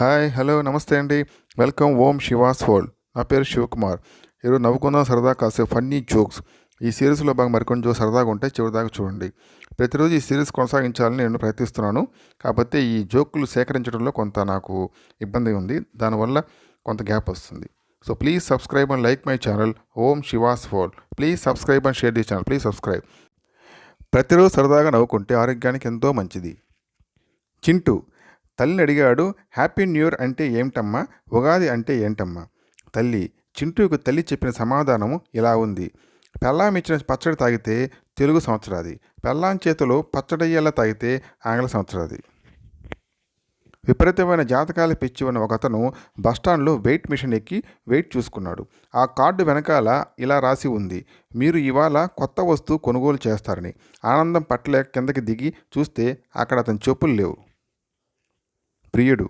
Hi hello నమస్తే అండి. Welcome Om Shiva's world. నా పేరు శివకుమార్. ఈరోజు నవ్వుకుందాం సరదా కాసే ఫన్నీ జోక్స్. ఈ సిరీస్లో బాగా మరికొన్ని జోక్స్ సరదాగా ఉంటే చివరిదాకా చూడండి. ప్రతిరోజు ఈ సిరీస్ కొనసాగించాలని నేను ప్రయత్నిస్తున్నాను. కాకపోతే ఈ జోకులు సేకరించడంలో కొంత నాకు ఇబ్బంది ఉంది. దానివల్ల కొంత గ్యాప్ వస్తుంది. So please subscribe and like my channel. Om Shiva's world. Please subscribe and share the channel. Please subscribe. ప్రతిరోజు సరదాగా నవ్వుకుంటే ఆరోగ్యానికి ఎంతో మంచిది. చింటూ. తల్లిని అడిగాడు హ్యాపీ న్యూ ఇయర్ అంటే ఏమిటమ్మా? ఉగాది అంటే ఏంటమ్మా? తల్లి చింటూకు తల్లి చెప్పిన సమాధానము ఇలా ఉంది. పెళ్ళాం ఇచ్చిన పచ్చడి తాగితే తెలుగు సంవత్సరాది. పెళ్ళాం చేతిలో పచ్చడయ్యేలా తాగితే ఆంగ్ల సంవత్సరాది. విపరీతమైన జాతకాల పిచ్చి ఉన్న ఒక అతను బస్టాండ్లో వెయిట్ మిషన్ ఎక్కి వెయిట్ చూసుకున్నాడు. ఆ కార్డు వెనకాల ఇలా రాసి ఉంది మీరు ఇవాళ కొత్త వస్తువు కొనుగోలు చేస్తారని. ఆనందం పట్టలేక కిందకి దిగి చూస్తే అక్కడ అతని చెప్పులు లేవు. ప్రియుడు.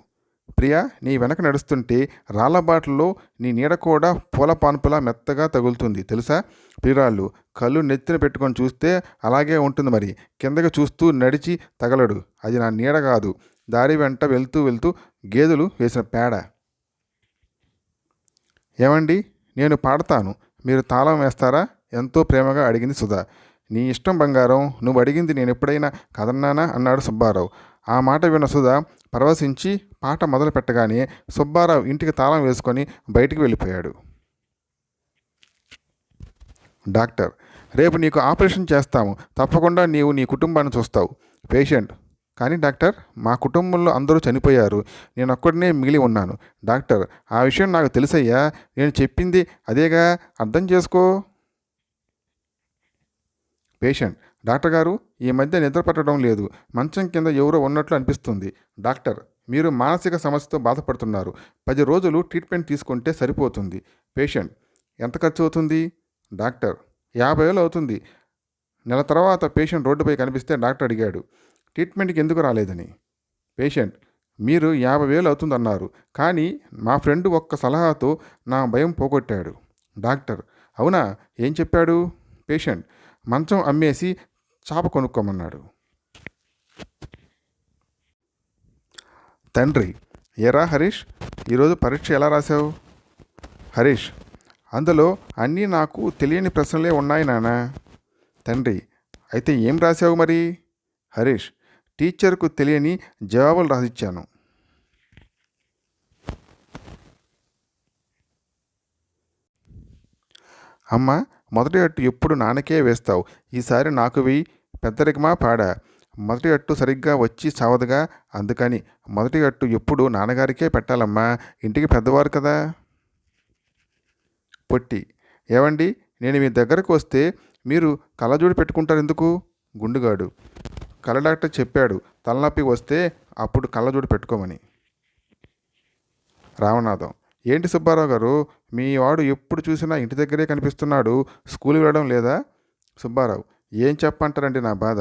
ప్రియా నీ వెనక నడుస్తుంటే రాళ్ళబాటలో నీ నీడ కూడా పూల పాన్పులా మెత్తగా తగులుతుంది. తెలుసా? ప్రియురాళ్ళు కళ్ళు నెత్తిన పెట్టుకొని చూస్తే అలాగే ఉంటుంది మరి. కిందకి చూస్తూ నడిచి తగలడు. అది నా నీడ కాదు. దారి వెంట వెళ్తూ వెళ్తూ గేదెలు వేసిన పేడ. ఏమండి? నేను పాడతాను. మీరు తాళం వేస్తారా? ఎంతో ప్రేమగా అడిగింది సుధా. నీ ఇష్టం బంగారం. నువ్వు అడిగింది నేను ఎప్పుడైనా కదన్నానా? అన్నాడు సుబ్బారావు. ఆ మాట విన్న సుధా పరవశించి పాట మొదలు పెట్టగానే సుబ్బారావు ఇంటికి తాళం వేసుకొని బయటికి వెళ్ళిపోయాడు. డాక్టర్ రేపు నీకు ఆపరేషన్ చేస్తాము. తప్పకుండా నీవు నీ కుటుంబాన్ని చూస్తావు. పేషెంట్. కానీ డాక్టర్ మా కుటుంబంలో అందరూ చనిపోయారు. నేను ఒక్కడినే మిగిలి ఉన్నాను. డాక్టర్ ఆ విషయం నాకు తెలుసయ్యా. నేను చెప్పింది అదేగా? అర్థం చేసుకో. పేషెంట్. డాక్టర్ గారు ఈ మధ్య నిద్ర పట్టడం లేదు. మంచం కింద ఎవరో ఉన్నట్లు అనిపిస్తుంది. డాక్టర్ మీరు మానసిక సమస్యతో బాధపడుతున్నారు. పది రోజులు ట్రీట్మెంట్ తీసుకుంటే సరిపోతుంది. పేషెంట్ ఎంత ఖర్చు అవుతుంది? డాక్టర్ యాభై వేలు అవుతుంది. నెల తర్వాత పేషెంట్ రోడ్డుపై కనిపిస్తే డాక్టర్ అడిగాడు. ట్రీట్మెంట్కి ఎందుకు రాలేదని. పేషెంట్ మీరు యాభై వేలు అవుతుందన్నారు. కానీ మా ఫ్రెండ్ ఒక్క సలహాతో నా భయం పోగొట్టాడు. డాక్టర్ అవునా? ఏం చెప్పాడు? పేషెంట్ మంచం అమ్మేసి చాప కొనుక్కోమన్నాడు. తండ్రి ఎరా హరీష్ ఈరోజు పరీక్ష ఎలా రాశావు? హరీష్ అందులో అన్నీ నాకు తెలియని ప్రశ్నలే ఉన్నాయి నాన్న. తండ్రి అయితే ఏం రాశావు మరి? హరీష్ టీచర్కు తెలియని జవాబులు రాసిచ్చాను. అమ్మ మొదటి అట్టు ఎప్పుడు నాన్నకే వేస్తావు? ఈసారి నాకు వెయ్యి. పెద్దరికమా? పాడా. మొదటి అట్టు సరిగ్గా వచ్చి చావదుగా? అందుకని మొదటి అట్టు ఎప్పుడు నాన్నగారికే పెట్టాలమ్మా. ఇంటికి పెద్దవారు కదా? పొట్టి. ఏవండి? నేను మీ దగ్గరకు వస్తే మీరు కళ్ళజోడు పెట్టుకుంటారు ఎందుకు గుండుగాడు. కళ్ళ డాక్టర్ చెప్పాడు తలనొప్పి వస్తే అప్పుడు కళ్ళజోడు పెట్టుకోమని. రామనాథం. ఏంటి సుబ్బారావు గారు? మీ వాడు ఎప్పుడు చూసినా ఇంటి దగ్గరే కనిపిస్తున్నాడు. స్కూల్కి వెళ్ళడం లేదా? సుబ్బారావు ఏం చెప్పంటారండి నా బాధ?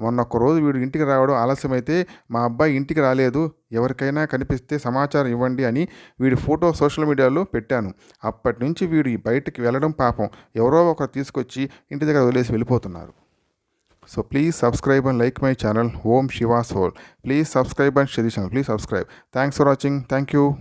మొన్న ఒక్క రోజు వీడు ఇంటికి రావడం ఆలస్యమైతే మా అబ్బాయి ఇంటికి రాలేదు. ఎవరికైనా కనిపిస్తే సమాచారం ఇవ్వండి అని వీడి ఫోటో సోషల్ మీడియాలో పెట్టాను. అప్పటి నుంచి వీడు బయటికి వెళ్ళడం పాపం. ఎవరో ఒకరు తీసుకొచ్చి ఇంటి దగ్గర వదిలేసి వెళ్ళిపోతున్నారు. So please subscribe and like my channel. Om Shiva whole please subscribe and share channel please subscribe. Thanks for watching. Thank you.